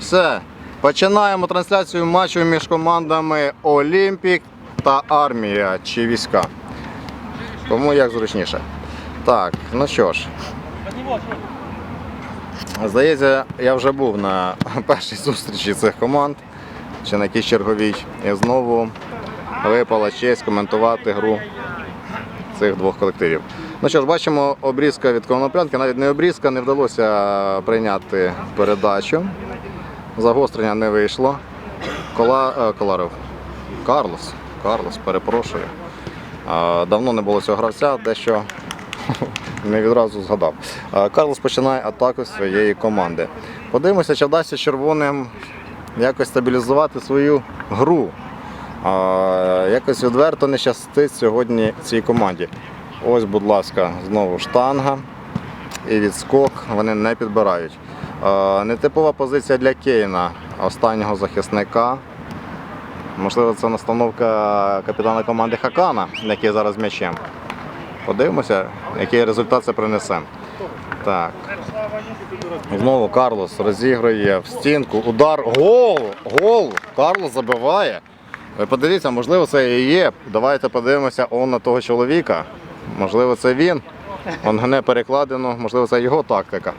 Все. Починаємо трансляцію матчу між командами Олімпік та Армія чи війська. Кому як зручніше. Так, ну що ж. Здається, я вже був на першій зустрічі цих команд, чи на якійсь черговій, і знову випала честь коментувати гру цих двох колективів. Ну що ж, бачимо обрізка від коноплянки, навіть не обрізка, не вдалося прийняти передачу. Загострення не вийшло. Кола... е, Коларов. Карлос. Карлос, перепрошую. Давно не було цього гравця, дещо не відразу згадав. Карлос починає атаку своєї команди. Подивимося, чи вдасться червоним якось стабілізувати свою гру. Якось відверто не щастить сьогодні цій команді. Ось, будь ласка, знову штанга і відскок вони не підбирають. Е, Нетипова позиція для Кейна, останнього захисника. Можливо, це настановка капітана команди Хакана, який зараз м'ячем. Подивимося, який результат це принесе. Так. Знову Карлос розігрує в стінку. Удар. Гол! Гол! Карлос забиває. Ви подивіться, можливо, це і є. Давайте подивимося он на того чоловіка. Можливо, це він. Он гне перекладину, можливо, це його тактика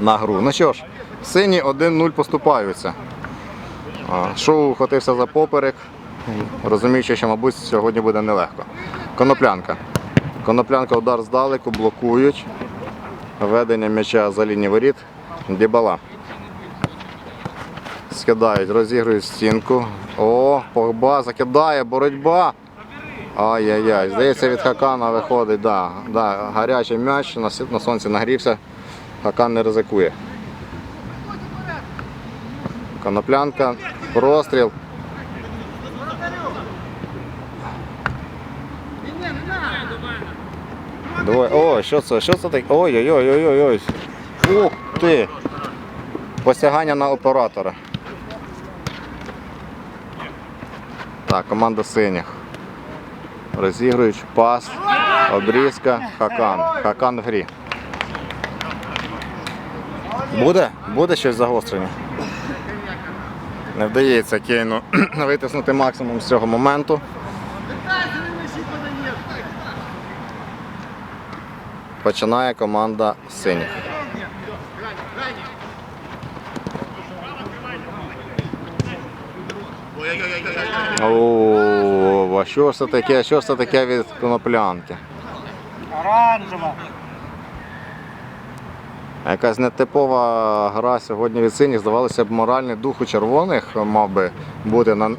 на гру. Ну що ж, сині 1-0 поступаються. Шоу хватився за поперек, розуміючи, що, мабуть, сьогодні буде нелегко. Коноплянка. Коноплянка удар здалеку, блокують. Ведення м'яча за лінії воріт. Дібала. Скидають, розігрують стінку. О, Погба закидає, боротьба. Ай-яй-яй, здається, від Хакана виходить. Да, да, гарячий м'яч, на сонці нагрівся. Хакан не ризикує. Коноплянка, простріл. Двоє. О, що це? Що це таке? Ой-ой-ой-ой-ой. Ух ти! Посягання на оператора. Так, команда синіх. Розігрують пас, обрізка, хакан. Хакан в грі. Буде? Буде щось загострення? Не вдається Кейну витиснути максимум з цього моменту. Починає команда синіх. О, а що ж це таке? Що ж це таке від коноплянки? Оранжева. Якась нетипова гра сьогодні від синіх. Здавалося б, моральний дух у червоних мав би бути на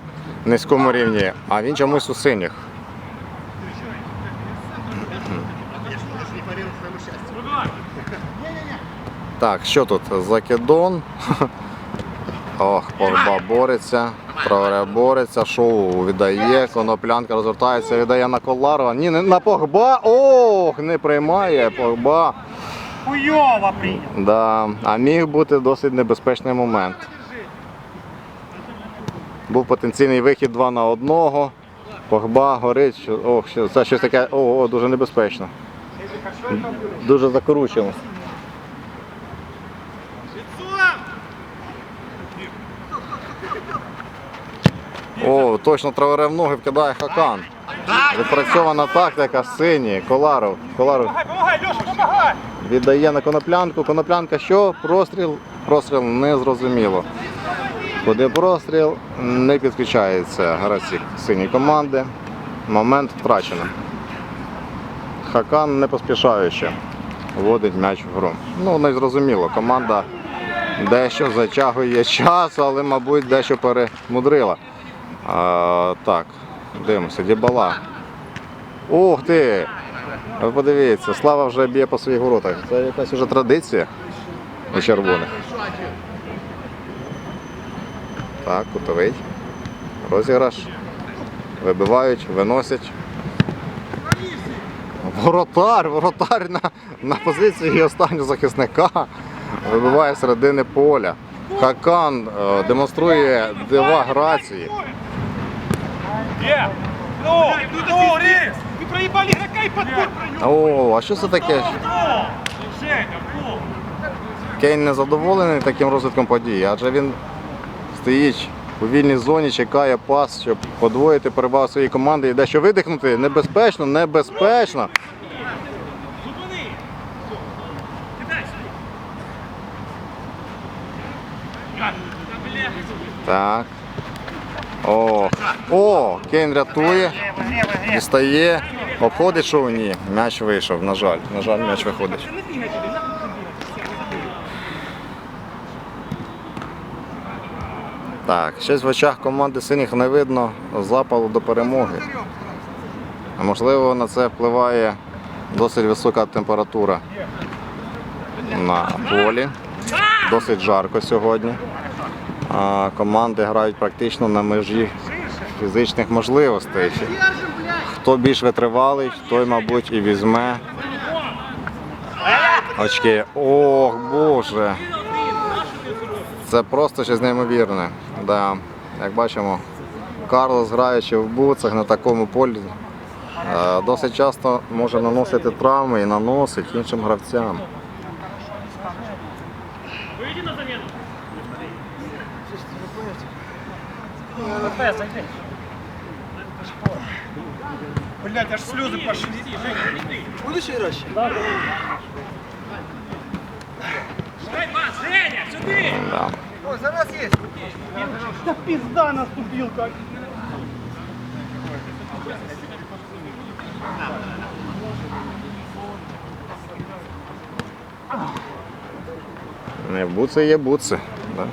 низькому рівні, а він чомусь у синіх. Так, що тут? Закидон. Ох, Погба бореться, Траоре бореться, шоу віддає, коноплянка розвертається, віддає на Коларова. Ні, не на Погба. Ох, не приймає Погба. Хуйово прийняв. Да, а міг бути досить небезпечний момент. Був потенційний вихід 2 на 1. Погба горить. Ох, що, це щось таке о, о, дуже небезпечно. Дуже закручено. О, точно травере в ноги вкидає Хакан. Відпрацьована тактика сині. Коларов. Коларов Помагай, помагай. Віддає на коноплянку. Коноплянка що? Простріл? Простріл не зрозуміло. Куди простріл не підключається гравці синьої команди. Момент втрачено. Хакан не поспішаючи вводить м'яч в гру. Ну, не зрозуміло. Команда дещо затягує час, але, мабуть, дещо перемудрила. А, так, дивимося, Дібала. Ух ти! Ви подивіться, слава вже б'є по своїх воротах. Це якась вже традиція у червоних. Так, кутовий. Розіграш. Вибивають, виносять. Воротар, воротар на, на позиції останнього захисника. Вибиває середини поля. Хакан е, демонструє дива грації. Проїбали игрока і подбор. О, а що це таке? Кейн не задоволений таким розвитком подій, адже він стоїть у вільній зоні, чекає пас, щоб подвоїти перевагу своєї команди і дещо видихнути. Небезпечно, небезпечно. Кидай! Так. О, о, Кейн рятує, дістає, обходить шоу? Ні, м'яч вийшов, на жаль. На жаль, м'яч виходить. Так, щось в очах команди синіх не видно запалу до перемоги. А Можливо, на це впливає досить висока температура на полі. Досить жарко сьогодні. А команди грають практично на межі фізичних можливостей. Хто більш витривалий, той, мабуть, і візьме очки. Ох, Боже. Це просто щось неймовірне. Да. Як бачимо, Карлос, граючи в буцах на такому полі, е, досить часто може наносити травми і наносить іншим гравцям. Вийди на заміну! Блять, аж слезы пошли. Буду еще раз? Да. Женя, сюда! Да. О, за нас есть. Да пизда наступил как. Не, буцы є буцы, да.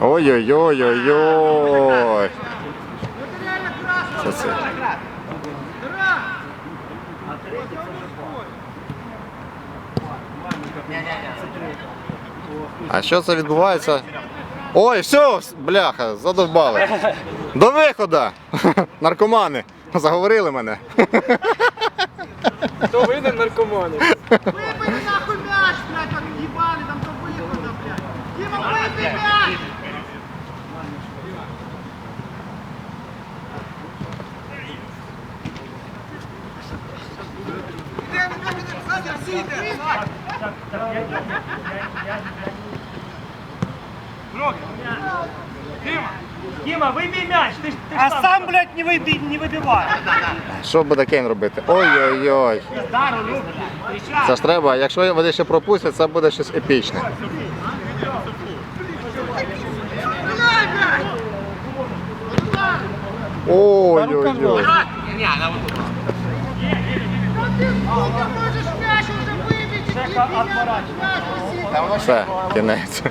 Ой-ой-ой-ой-ой. Це? А що це відбувається? Ой, все, бляха, задовбали. До виходу! Наркомани! Заговорили мене. Хто винен наркомани? Выбери нахуй мяч, блядь, там ебали, там до выхода, блядь. Дима, выбери мяч! Дима! Дима, выбей мяч! Ты, а сам, блядь, не, выби, не выбивай! Що буде Кейн робити? Ой-ой-ой. Це ж треба, якщо вони ще пропустять, це буде щось епічне. Василий. Все, кінець.